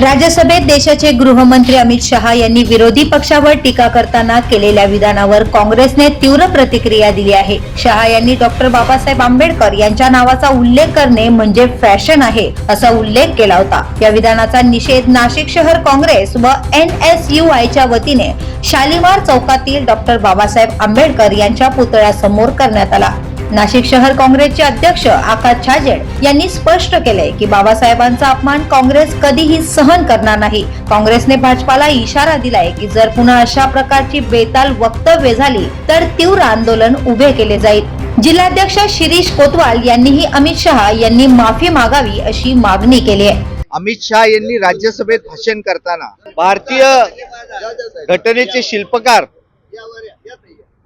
राज्यसभेत देशाचे गृहमंत्री अमित शहा यांनी विरोधी पक्षावर टीका करताना केलेल्या विधानावर काँग्रेसने तीव्र प्रतिक्रिया दिली आहे. शहा यांनी डॉक्टर बाबासाहेब आंबेडकर यांच्या नावाचा उल्लेख करणे म्हणजे फॅशन आहे असा उल्लेख केला होता. या विधानाचा निषेध नाशिक शहर काँग्रेस व एन एस यू आयच्या वतीने शालिमार चौकातील डॉक्टर बाबासाहेब आंबेडकर यांच्या पुतळ्यासमोर करण्यात आला. नाशिक शहर काँग्रेसचे अध्यक्ष आकाश छाजेड यांनी स्पष्ट केले की बाबासाहेबांचा अपमान काँग्रेस कधीही सहन करणार नाही. काँग्रेसने भाजपाला इशारा दिलाय की जर पुन्हा अशा प्रकारची बेताल वक्तव्य झाली तर तीव्र आंदोलन उभे केले जाईल. जिल्हाध्यक्ष शिरीष कोतवाल यांनीही अमित शहा यांनी माफी मागावी अशी मागणी केली आहे. अमित शहा यांनी राज्यसभेत भाषण करताना भारतीय घटनेचे शिल्पकार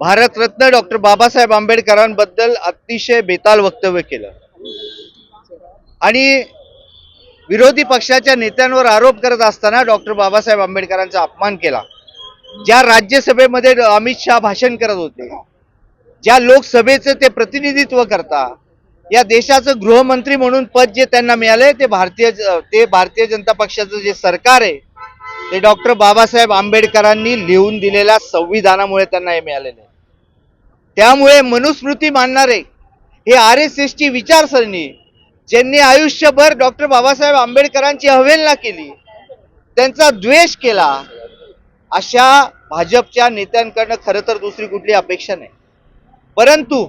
भारतरत्न डॉक्टर बाबासाहेब आंबेडकरांबद्दल अतिशय बेताल वक्तव्य केलं आणि विरोधी पक्षाच्या नेत्यांवर आरोप करत असताना डॉक्टर बाबासाहेब आंबेडकरांचा अपमान केला ज्या राज्यसभेमध्ये अमित शहा भाषण करत होते ज्या लोकसभेचं ते प्रतिनिधित्व करता या देशाचं गृहमंत्री म्हणून पद जे त्यांना मिळाले ते भारतीय ते भारतीय जनता पक्षाचं जे सरकार आहे ते डॉक्टर बाबासाहेब आंबेडकरांनी लिहून दिलेल्या संविधानामुळे त्यांना हे मिळालेलं आहे. त्यामुळे मनुस्मृती मानणारे हे आर एस एसची विचारसरणी ज्यांनी आयुष्यभर डॉक्टर बाबासाहेब आंबेडकरांची अवहेलना केली त्यांचा द्वेष केला अशा भाजपच्या नेत्यांकडनं खरं तर दुसरी कुठली अपेक्षा नाही. परंतु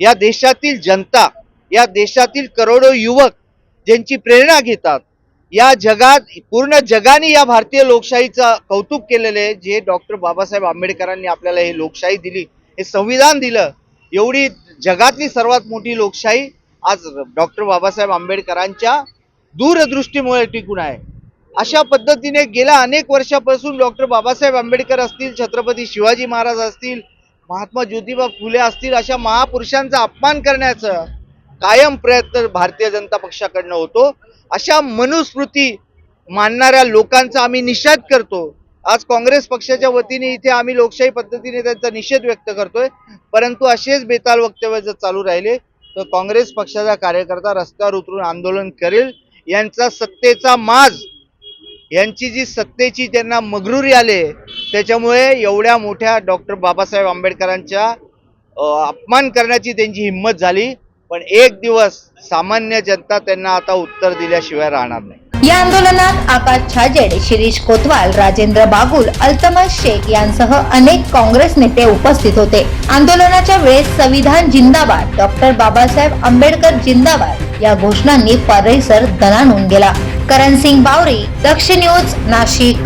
या देशातील जनता या देशातील करोडो युवक ज्यांची प्रेरणा घेतात या जगात पूर्ण जगाने या भारतीय लोकशाहीचं कौतुक केलेलं आहे जे डॉक्टर बाबासाहेब आंबेडकरांनी आपल्याला हे लोकशाही दिली. हे संविधान दिलं. एवढी जगातली सर्वात मोठी लोकशाही आज डॉक्टर बाबासाहेब आंबेडकरांच्या दूरदृष्टीमुळे टिकून आहे. अशा पद्धतीने गेल्या अनेक वर्षापासून डॉक्टर बाबासाहेब आंबेडकर असतील छत्रपती शिवाजी महाराज असतील महात्मा ज्योतिबा फुले असतील अशा महापुरुषांचा अपमान करण्याचं कायम प्रयत्न भारतीय जनता पक्षाकडनं होतो. अशा मनुस्मृती मानणाऱ्या लोकांचा आम्ही निषेध करतो. आज काँग्रेस पक्षाच्या वतीने इथे आम्ही लोकशाही पद्धतीने त्यांचा निषेध व्यक्त करतोय. परंतु असेच बेताल वक्तव्य जर चालू राहिले तर काँग्रेस पक्षाचा कार्यकर्ता रस्त्यावर उतरून आंदोलन करेल. यांचा सत्तेचा माज यांची जी सत्तेची त्यांना मगरुरी आले त्याच्यामुळे एवढ्या मोठ्या डॉक्टर बाबासाहेब आंबेडकरांच्या अपमान करण्याची त्यांची हिंमत झाली. पण एक दिवस सामान्य जनता त्यांना आता उत्तर दिल्याशिवाय राहणार नाही. या आंदोलनात आकाश छाजेड शिरीष कोतवाल राजेंद्र बागुल अल्तमश शेख यांसह अनेक काँग्रेस नेते उपस्थित होते. आंदोलनाच्या वेळेस संविधान जिंदाबाद डॉक्टर बाबासाहेब आंबेडकर जिंदाबाद या घोषणांनी परिसर दणाणून गेला. करण सिंग बावरी दक्ष न्यूज नाशिक.